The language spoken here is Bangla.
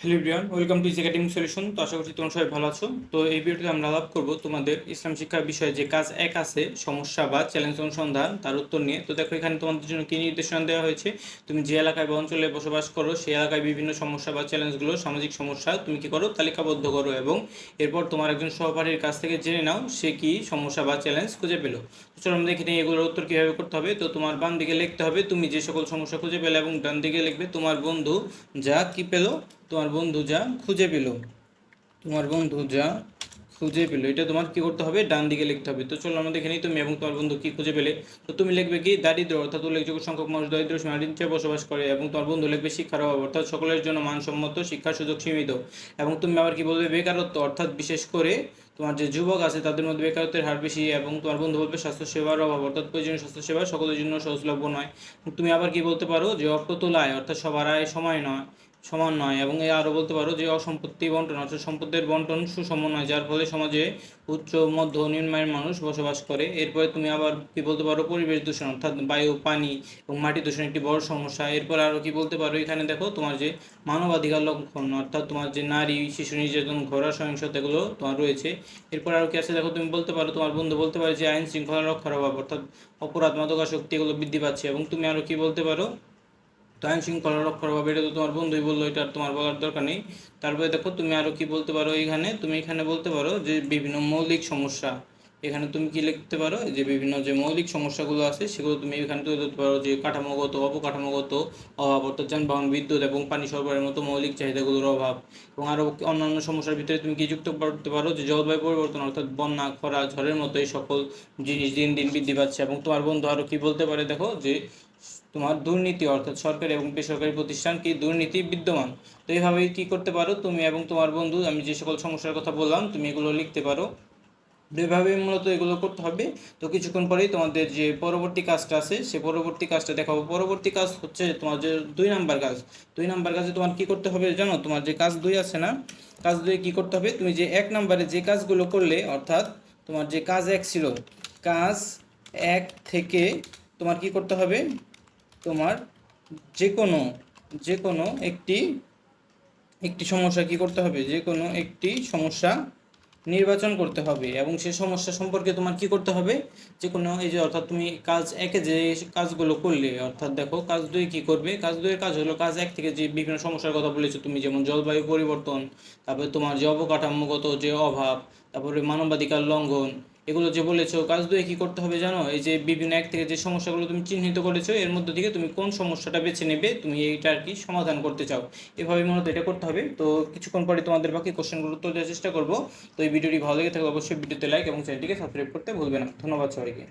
Hello everyone welcome to academic solution তো আশা করছি তোমরা সবাই ভালো আছো। তো এই ভিডিওতে আমরা আলাপ করব তোমাদের ইসলাম শিক্ষা বিষয়ে যে কাজ এক আছে, সমস্যা বা চ্যালেঞ্জ অনুসন্ধান, তার উত্তর নিয়ে। তো দেখো, এখানে তোমাদের জন্য কী নির্দেশনা দেওয়া হয়েছে? তুমি যে এলাকায় বা অঞ্চলে বসবাস করো, সেই এলাকায় বিভিন্ন সমস্যা বা চ্যালেঞ্জগুলো সামাজিক সমস্যা তুমি কী করো? তালিকাবদ্ধ করো এবং এরপর তোমার একজন সহপাঠীর কাছ থেকে জেনে নাও সে কি সমস্যা বা চ্যালেঞ্জ খুঁজে পেল। তো চলো আমরা দেখে নিই এগুলোর উত্তর কীভাবে করতে হবে। তো তোমার বাম দিকে লিখতে হবে, তুমি যে সকল সমস্যা খুঁজে পেলে এবং ডান দিকে লিখবে, তোমার বন্ধু যা কী পেল? তোমার বন্ধু যা খুঁজে পেল। তোমার বন্ধু যা খুঁজে পেল। এটা তোমার কি করতে হবে? ডান দিকে লিখতে হবে। তো চলো আমরা দেখে নিই তুমি এবং তোমার বন্ধু কি খুঁজে পেলে। তো তুমি লিখবে কি? দারিদ্র অর্থাৎ উল্লেখযোগ্য সংখ্যক মানুষ দারিদ্র সীমার বসবাস করে এবং তোমার বন্ধু লিখবে শিক্ষার অভাব অর্থাৎ সকলের জন্য মানসম্মত শিক্ষার সুযোগ সীমিত। এবং তুমি আবার কি বলবে? বেকারত্ব অর্থাৎ বিশেষ করে তোমার যে যুবক আছে তাদের মধ্যে বেকারত্বের হার বেশি এবং তোমার বন্ধু বলবে স্বাস্থ্যসেবার অভাব অর্থাৎ প্রয়োজনীয় স্বাস্থ্যসেবা সকলের জন্য সহজলভ্য নয়। তুমি আবার কি বলতে পারো? যে অপ্রতুল আয় অর্থাৎ সবার আয় সময় নয়। সমান নয় এবং এ আরও বলতে পারো যে অসম্পত্তি বন্টন, অর্থাৎ সম্পদের বন্টন সুষম নয়, যার ফলে সমাজে উচ্চ, মধ্য নিম্নায়ের মানুষ বসবাস করে। এরপরে তুমি আবার কি বলতে পারো? পরিবেশ দূষণ, অর্থাৎ বায়ু, পানি এবং মাটি দূষণ একটি বড় সমস্যা। এরপর আরও কি বলতে পারো? এখানে দেখো তোমার যে মানবাধিকার লঙ্ঘন, অর্থাৎ তোমার যে নারী, শিশু নির্যাতন ঘোরা সহিংসতা এগুলো তোমার রয়েছে। এরপর আরও কি আছে? দেখো তুমি বলতে পারো, তোমার বন্ধু বলতে পারো যে আইন শৃঙ্খলা রক্ষার অভাব, অর্থাৎ অপরাধ, মাদকাসক্তি এগুলো বৃদ্ধি পাচ্ছে এবং তুমি আরও কি বলতে পারো? আইন শৃঙ্খলা রক্ষার অভাব এটা তো তোমার বন্ধুই বলল, এটা তোমার বলার দরকার নেই। তারপরে দেখো, তুমি আরও কি বলতে পারো এখানে? তুমি এখানে বলতে পারো যে বিভিন্ন মৌলিক সমস্যা। এখানে তুমি কি লিখতে পারো? যে বিভিন্ন যে মৌলিক সমস্যাগুলো আছে, সেগুলো তুমি এখানে তুলে ধরতে পারো যে কাঠামোগত, অবকাঠামোগত অভাব, অর্থাৎ যানবাহন, বিদ্যুৎ এবং পানি সরবরাহের মতো মৌলিক চাহিদাগুলোর অভাব। এবং আরও অন্যান্য সমস্যার ভিতরে তুমি কি যুক্ত করতে পারো? যে জলবায়ু পরিবর্তন, অর্থাৎ বন্যা, খরা, ঝড়ের মতো এই সকল জিনিস দিন দিন বৃদ্ধি পাচ্ছে। এবং তোমার বন্ধু আরও কি বলতে পারে দেখো? যে তোমার দুর্নীতি অর্থাৎ সরকারি এবং বেসরকারি প্রতিষ্ঠান কি দুর্নীতি বিদ্যমান? তো এইভাবেই কী করতে পারো তুমি এবং তোমার বন্ধু? আমি যে সকল সমস্যার কথা বললাম, তুমি এগুলো লিখতে পারো। এভাবে মূলত এগুলো করতে হবে। তো কিছুক্ষণ পরেই তোমাদের যে পরবর্তী কাজটা আছে, সে পরবর্তী কাজটা দেখাবো। পরবর্তী কাজ হচ্ছে তোমার যে দুই নাম্বার কাজ। দুই নাম্বার কাজে তোমার কি করতে হবে জানো? তোমার যে কাজ দুই আছে না, কাজ দুই কি করতে হবে? তুমি যে এক নাম্বারে যে কাজগুলো করলে, অর্থাৎ তোমার যে কাজ এক ছিল, কাজ এক থেকে তোমার কি করতে হবে? তোমার যে কোনো যে কোনো একটি একটি সমস্যা কি করতে হবে? যে কোনো একটি সমস্যা নির্বাচন করতে হবে এবং সেই সমস্যা সম্পর্কে তোমার কি করতে হবে? যে কোনো এই যে অর্থাৎ তুমি কাজ একে যে কাজগুলো করলে, অর্থাৎ দেখো কাজ দুই কি করবে? কাজ দুইয়ের কাজ হলো কাজ এক থেকে যে বিভিন্ন সমস্যার কথা বলেছ তুমি, যেমন জলবায়ু পরিবর্তন, তারপরে তোমার যে অবকাঠামোগত যে অভাব, তারপরে মানবাধিকার লঙ্ঘন এগুলো যে বলেছ, কাজ দুয়ে কি করতে হবে জানো? এই যে বিভিন্ন এক থেকে যে সমস্যাগুলো তুমি চিহ্নিত করেছ, এর মধ্যে থেকে তুমি কোন সমস্যাটা বেছে নেবে, তুমি এইটা আর কি সমাধান করতে চাও। এভাবে মূলত এটা করতে হবে। তো কিছুক্ষণ পরে তোমাদের বাকি কোশ্চেনগুলো উত্তর দেওয়ার চেষ্টা করব। তো এই ভিডিওটি ভালো লেগে থাকলে অবশ্যই ভিডিওতে লাইক এবং চ্যানেলটিকে সাবস্ক্রাইব করতে ভুলবে না। ধন্যবাদ সবাইকে।